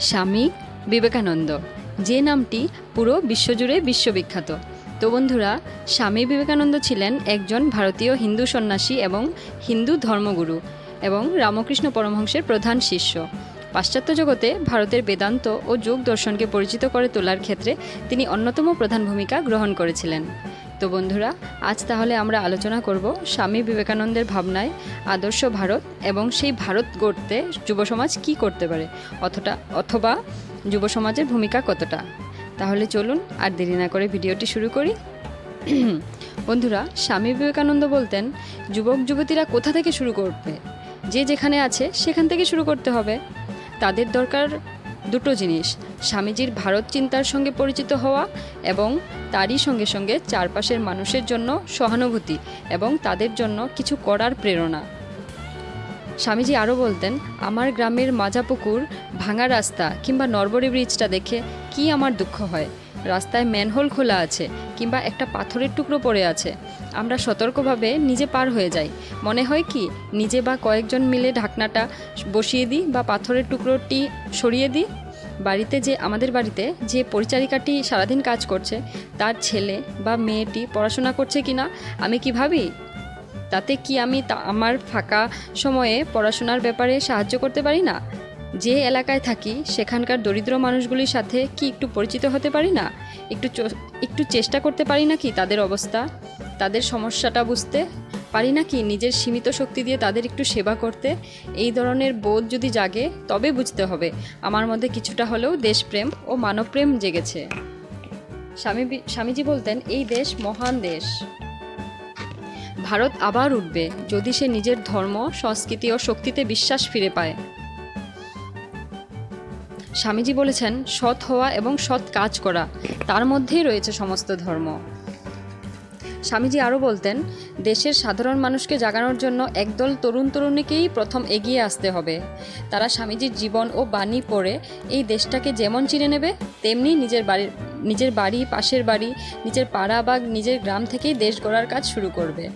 স্বামী বিবেকানন্দ, যে নামটি পুরো বিশ্বজুড়ে বিশ্ববিখ্যাত। তো বন্ধুরা, স্বামী বিবেকানন্দ ছিলেন একজন ভারতীয় হিন্দু সন্ন্যাসী এবং হিন্দু ধর্মগুরু এবং রামকৃষ্ণ পরমহংসের প্রধান শিষ্য। পাশ্চাত্য জগতে ভারতের বেদান্ত ও যোগ দর্শনকে পরিচিত করে তোলার ক্ষেত্রে তিনি অন্যতম প্রধান ভূমিকা গ্রহণ করেছিলেন। তো বন্ধুরা, আজ তাহলে আমরা আলোচনা করব স্বামী বিবেকানন্দের ভাবনায় আদর্শ ভারত এবং সেই ভারত গড়তে যুব সমাজ কী করতে পারে, অথটা অথবা যুব সমাজের ভূমিকা কতটা। তাহলে চলুন আর দেরি না করে ভিডিওটি শুরু করি। বন্ধুরা, স্বামী বিবেকানন্দ বলতেন, যুবক, যুবতীরা কোথা থেকে শুরু করবে? যে যেখানে আছে সেখান থেকে শুরু করতে হবে। তাদের দরকার দুটো জিনিস, স্বামীজির ভারত চিন্তার সঙ্গে পরিচিত হওয়া এবং তারই সঙ্গে সঙ্গে চারপাশের মানুষের জন্য সহানুভূতি এবং তাদের জন্য কিছু করার প্রেরণা। স্বামীজি আরও বলতেন, আমার গ্রামের মাজাপুকুর ভাঙা রাস্তা কিংবা নরবরি ব্রিজটা দেখে কি আমার দুঃখ হয়। রাস্তায় ম্যানহোল খোলা আছে কিংবা একটা পাথরের টুকরো পড়ে আছে। আমরা সতর্কভাবে নিজে পার হয়ে যাই। মনে হয় কি, নিজে বা কয়েকজন মিলে ঢাকনাটা বসিয়ে দিই বা পাথরের টুকরোটি সরিয়ে দিই। বাড়িতে যে, আমাদের বাড়িতে যে পরিচারিকাটি সারাদিন কাজ করছে, তার ছেলে বা মেয়েটি পড়াশোনা করছে কিনা, আমি কি ভাবি? তাতে কি আমি আমার ফাঁকা সময়ে পড়াশোনার ব্যাপারে সাহায্য করতে পারি না? যে এলাকায় থাকি, সেখানকার দরিদ্র মানুষগুলির সাথে কি একটু পরিচিত হতে পারি না? একটু একটু চেষ্টা করতে পারি না কি তাদের অবস্থা? তাদের সমস্যাটা বুঝতে পারি না কি নিজের সীমিত শক্তি দিয়ে তাদের একটু সেবা করতে? এই ধরনের বোধ যদি জাগে, তবে বুঝতে হবে। আমার মধ্যে কিছুটা হলেও দেশপ্রেম ও মানবপ্রেম জেগেছে। স্বামী স্বামীজি বলতেন, এই দেশ মহান দেশ। ভারত আবার উঠবে যদি সে নিজের ধর্ম, সংস্কৃতি ও শক্তিতে বিশ্বাস ফিরে পায়। স্বামীজি বলেছেন, সৎ হওয়া এবং সৎ কাজ করা, তার মধ্যেই রয়েছে সমস্ত ধর্ম। স্বামীজি আরও বলতেন, দেশের সাধারণ মানুষকে জাগানোর জন্য একদল তরুণ তরুণীকেই প্রথম এগিয়ে আসতে হবে। তারা স্বামীজির জীবন ও বাণী পড়ে এই দেশটাকে যেমন চিনে নেবে, তেমনি নিজের বাড়ির, নিজের বাড়ি, পাশের বাড়ি, নিজের পাড়া বা নিজের গ্রাম থেকেই দেশ গড়ার কাজ শুরু করবে।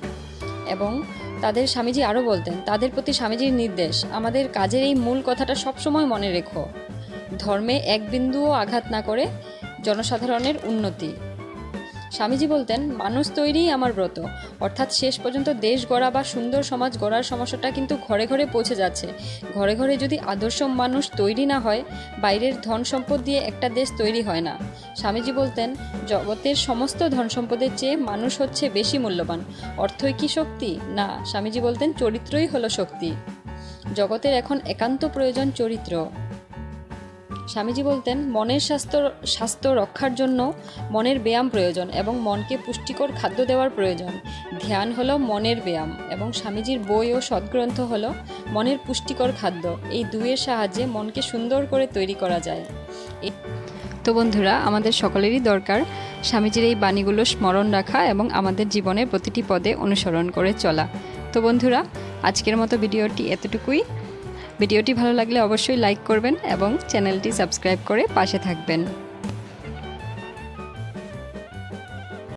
এবং তাদের স্বামীজি আরও বলতেন, তাদের প্রতি স্বামীজির নির্দেশ, আমাদের কাজের এই মূল কথাটা সবসময় মনে রেখো। ধর্মে এক বিন্দুও আঘাত না করে জনসাধারণের উন্নতি। স্বামীজি বলতেন, মানুষ তৈরিই আমার ব্রত। অর্থাৎ শেষ পর্যন্ত দেশ গড়া বা সুন্দর সমাজ গড়ার সমস্যাটা কিন্তু ঘরে ঘরে পৌঁছে যাচ্ছে। ঘরে ঘরে যদি আদর্শ মানুষ তৈরি না হয়, বাইরের ধন সম্পদ দিয়ে একটা দেশ তৈরি হয় না। স্বামীজি বলতেন, জগতের সমস্ত ধন সম্পদের চেয়ে মানুষ হচ্ছে বেশি মূল্যবান। অর্থই কি শক্তি? না, স্বামীজি বলতেন, চরিত্রই হলো শক্তি। জগতের এখন একান্ত প্রয়োজন চরিত্র। স্বামীজি বলতেন, মনের স্বাস্থ্য স্বাস্থ্য রক্ষার জন্য মনের ব্যায়াম প্রয়োজন এবং মনকে পুষ্টিকর খাদ্য দেওয়ার প্রয়োজন। ধ্যান হলো মনের ব্যায়াম এবং স্বামীজির বই ও সদ্গ্রন্থ হলো মনের পুষ্টিকর খাদ্য। এই দুয়ের সাহায্যে মনকে সুন্দর করে তৈরি করা যায়। তো বন্ধুরা, আমাদের সকলেরই দরকার স্বামীজির এই বাণীগুলো স্মরণ রাখা এবং আমাদের জীবনে প্রতিটি পদে অনুসরণ করে চলা। তো বন্ধুরা, আজকের মতো ভিডিওটি এতটুকুই। ভিডিওটি ভালো লাগলে অবশ্যই লাইক করবেন এবং চ্যানেলটি সাবস্ক্রাইব করে পাশে থাকবেন।